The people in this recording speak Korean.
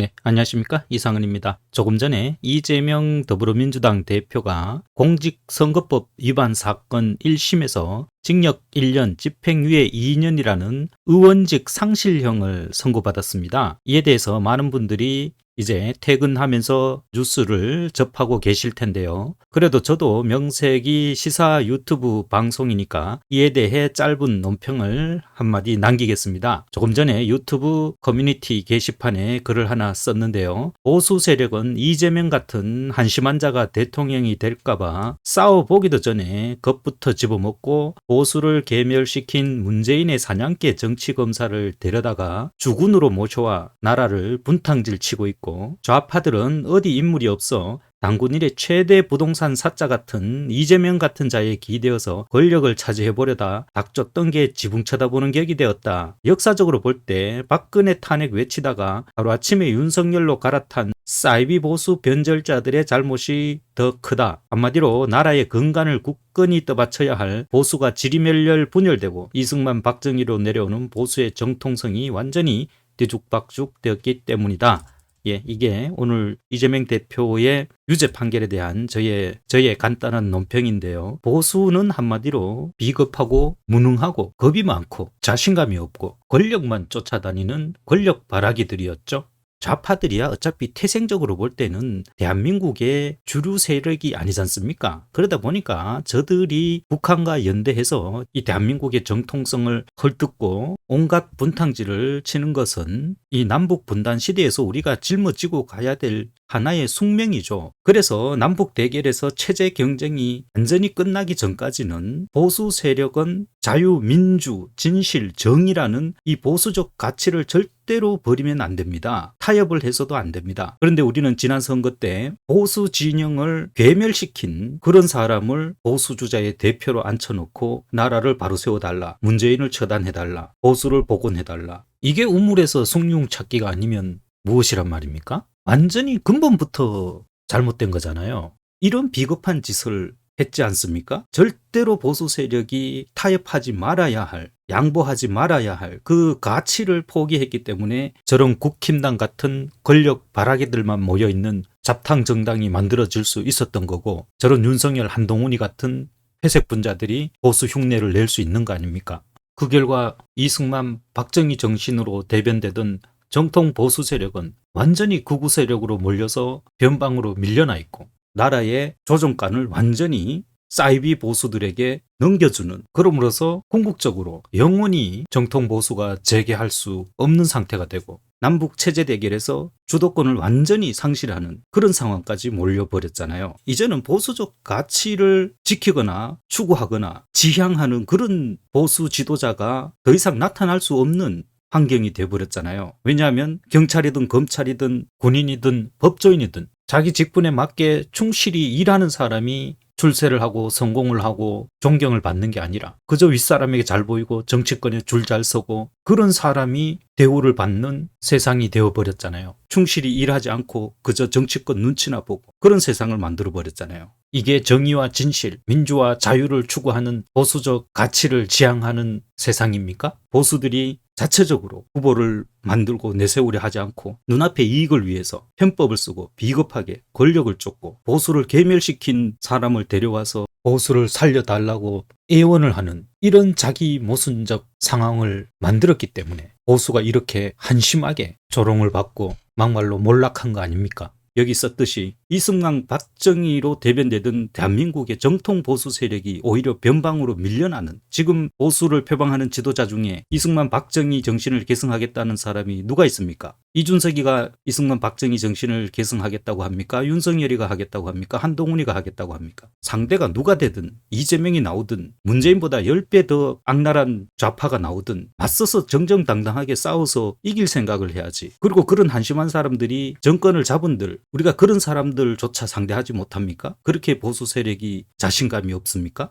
네, 안녕하십니까. 이상은입니다. 조금 전에 이재명 더불어민주당 대표가 공직선거법 위반 사건 1심에서 징역 1년, 집행유예 2년이라는 의원직 상실형을 선고받았습니다. 이에 대해서 많은 분들이 이제 퇴근하면서 뉴스를 접하고 계실 텐데요. 그래도 저도 명색이 시사 유튜브 방송이니까 이에 대해 짧은 논평을 한마디 남기겠습니다. 조금 전에 유튜브 커뮤니티 게시판에 글을 하나 썼는데요. 보수 세력은 이재명 같은 한심한 자가 대통령이 될까봐 싸워보기도 전에 겁부터 집어먹고 보수를 괴멸시킨 문재인의 사냥개 정치검사를 데려다가 주군으로 모셔와 나라를 분탕질 치고 있고 좌파들은 어디 인물이 없어 당군 일의 최대 부동산 사자 같은 이재명 같은 자에 기대어서 권력을 차지해보려다 닥쳤던 게 지붕 쳐다보는 격이 되었다. 역사적으로 볼 때 박근혜 탄핵 외치다가 하루아침에 윤석열로 갈아탄 사이비 보수 변절자들의 잘못이 더 크다. 한마디로 나라의 근간을 굳건히 떠받쳐야 할 보수가 지리멸렬 분열되고 이승만 박정희로 내려오는 보수의 정통성이 완전히 뒤죽박죽 되었기 때문이다. 예, 이게 오늘 이재명 대표의 유죄 판결에 대한 저의 저의 간단한 논평인데요. 보수는 한마디로 비겁하고 무능하고 겁이 많고 자신감이 없고 권력만 쫓아다니는 권력 바라기들이었죠. 좌파들이야 어차피 태생적으로 볼 때는 대한민국의 주류 세력이 아니지 않습니까? 그러다 보니까 저들이 북한과 연대해서 이 대한민국의 정통성을 헐뜯고 온갖 분탕질을 치는 것은 이 남북 분단 시대에서 우리가 짊어지고 가야 될 하나의 숙명이죠. 그래서 남북 대결에서 체제 경쟁이 완전히 끝나기 전까지는 보수 세력은 자유, 민주, 진실, 정의라는 이 보수적 가치를 절대로 버리면 안 됩니다. 타협을 해서도 안 됩니다. 그런데 우리는 지난 선거 때 보수 진영을 괴멸시킨 그런 사람을 보수 주자의 대표로 앉혀놓고 나라를 바로 세워달라. 문재인을 처단해달라. 보수를 복원해달라. 이게 우물에서 숭늉 찾기가 아니면 무엇이란 말입니까? 완전히 근본부터 잘못된 거잖아요. 이런 비겁한 짓을 했지 않습니까? 절대로 보수 세력이 타협하지 말아야 할, 양보하지 말아야 할 그 가치를 포기했기 때문에 저런 국힘당 같은 권력 바라기들만 모여 있는 잡탕 정당이 만들어질 수 있었던 거고 저런 윤석열 한동훈이 같은 회색 분자들이 보수 흉내를 낼 수 있는 거 아닙니까? 그 결과 이승만, 박정희 정신으로 대변되던 정통 보수 세력은 완전히 극우 세력으로 몰려서 변방으로 밀려나 있고 나라의 조정관을 완전히 사이비 보수들에게 넘겨주는 그럼으로써 궁극적으로 영원히 정통 보수가 재개할 수 없는 상태가 되고 남북 체제 대결에서 주도권을 완전히 상실하는 그런 상황까지 몰려버렸잖아요. 이제는 보수적 가치를 지키거나 추구하거나 지향하는 그런 보수 지도자가 더 이상 나타날 수 없는 환경이 돼버렸잖아요. 왜냐하면 경찰이든 검찰이든 군인이든 법조인이든 자기 직분에 맞게 충실히 일하는 사람이 출세를 하고 성공을 하고 존경을 받는 게 아니라 그저 윗사람에게 잘 보이고 정치권에 줄 잘 서고 그런 사람이 대우를 받는 세상이 되어버렸잖아요. 충실히 일하지 않고 그저 정치권 눈치나 보고 그런 세상을 만들어 버렸잖아요. 이게 정의와 진실, 민주와 자유를 추구하는 보수적 가치를 지향하는 세상입니까? 보수들이 자체적으로 후보를 만들고 내세우려 하지 않고 눈앞의 이익을 위해서 편법을 쓰고 비겁하게 권력을 쫓고 보수를 괴멸시킨 사람을 데려와서 보수를 살려달라고 애원을 하는 이런 자기 모순적 상황을 만들었기 때문에 보수가 이렇게 한심하게 조롱을 받고 막말로 몰락한 거 아닙니까? 여기 썼듯이 이승만 박정희로 대변되던 대한민국의 정통 보수 세력이 오히려 변방으로 밀려나는 지금 보수를 표방하는 지도자 중에 이승만 박정희 정신을 계승하겠다는 사람이 누가 있습니까? 이준석이가 이승만 박정희 정신을 계승하겠다고 합니까? 윤석열이가 하겠다고 합니까? 한동훈이가 하겠다고 합니까? 상대가 누가 되든 이재명이 나오든 문재인보다 10배 더 악랄한 좌파가 나오든 맞서서 정정당당하게 싸워서 이길 생각을 해야지. 그리고 그런 한심한 사람들이 정권을 잡은들 우리가 그런 사람들조차 상대하지 못합니까? 그렇게 보수 세력이 자신감이 없습니까?